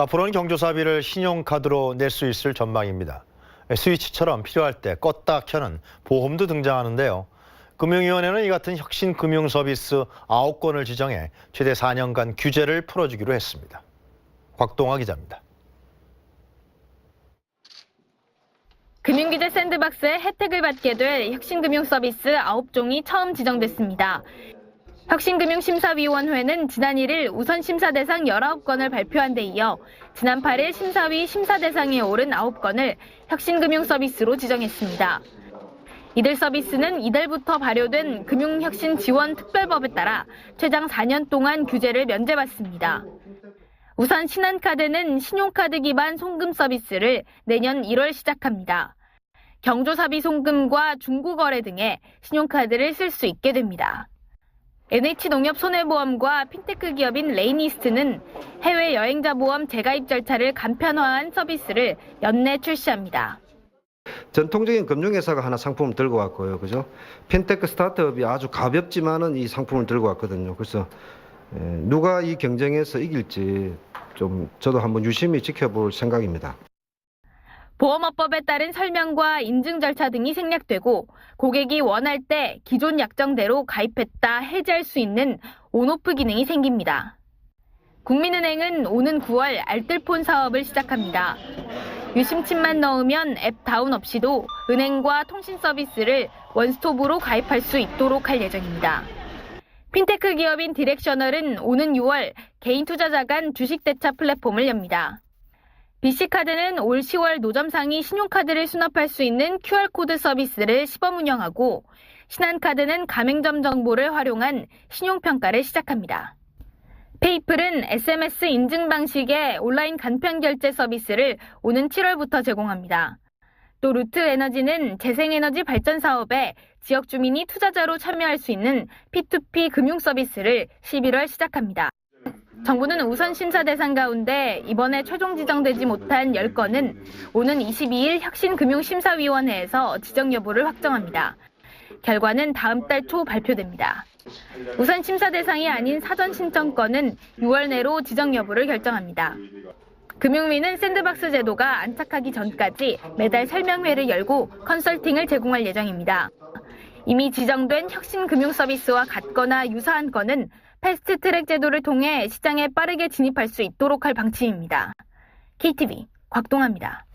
앞으로는 경조사비를 신용카드로 낼 수 있을 전망입니다. 스위치처럼 필요할 때 껐다 켜는 보험도 등장하는데요. 금융위원회는 이 같은 혁신 금융 서비스 9건을 지정해 최대 4년간 규제를 풀어주기로 했습니다. 곽동화 기자입니다. 금융규제 샌드박스의 혜택을 받게 될 혁신금융 서비스 9종이 처음 지정됐습니다. 혁신금융심사위원회는 지난 1일 우선 심사 대상 19건을 발표한 데 이어 지난 8일 심사위 심사 대상에 오른 9건을 혁신금융 서비스로 지정했습니다. 이들 서비스는 이달부터 발효된 금융혁신 지원 특별법에 따라 최장 4년 동안 규제를 면제받습니다. 우선 신한카드는 신용카드 기반 송금 서비스를 내년 1월 시작합니다. 경조사비 송금과 중고거래 등에 신용카드를 쓸 수 있게 됩니다. NH농협 손해보험과 핀테크 기업인 레이니스트는 해외 여행자 보험 재가입 절차를 간편화한 서비스를 연내 출시합니다. 전통적인 금융회사가 하나 상품을 들고 왔고요. 그죠? 핀테크 스타트업이 아주 가볍지만은 이 상품을 들고 왔거든요. 그래서 에, 누가 이 경쟁에서 이길지 좀 저도 한번 유심히 지켜볼 생각입니다. 보험업법에 따른 설명과 인증 절차 등이 생략되고 고객이 원할 때 기존 약정대로 가입했다 해지할 수 있는 온오프 기능이 생깁니다. 국민은행은 오는 9월 알뜰폰 사업을 시작합니다. 유심칩만 넣으면 앱 다운 없이도 은행과 통신 서비스를 원스톱으로 가입할 수 있도록 할 예정입니다. 핀테크 기업인 디렉셔널은 오는 6월 개인 투자자 간 주식 대차 플랫폼을 엽니다. BC카드는 올 10월 노점상이 신용카드를 수납할 수 있는 QR코드 서비스를 시범 운영하고 신한카드는 가맹점 정보를 활용한 신용평가를 시작합니다. 페이플은 SMS 인증 방식의 온라인 간편 결제 서비스를 오는 7월부터 제공합니다. 또 루트 에너지는 재생에너지 발전 사업에 지역 주민이 투자자로 참여할 수 있는 P2P 금융 서비스를 11월 시작합니다. 정부는 우선 심사 대상 가운데 이번에 최종 지정되지 못한 10건은 오는 22일 혁신금융심사위원회에서 지정 여부를 확정합니다. 결과는 다음 달 초 발표됩니다. 우선 심사 대상이 아닌 사전 신청건은 6월 내로 지정 여부를 결정합니다. 금융위는 샌드박스 제도가 안착하기 전까지 매달 설명회를 열고 컨설팅을 제공할 예정입니다. 이미 지정된 혁신 금융 서비스와 같거나 유사한 건은 패스트 트랙 제도를 통해 시장에 빠르게 진입할 수 있도록 할 방침입니다. KTV 곽동아입니다.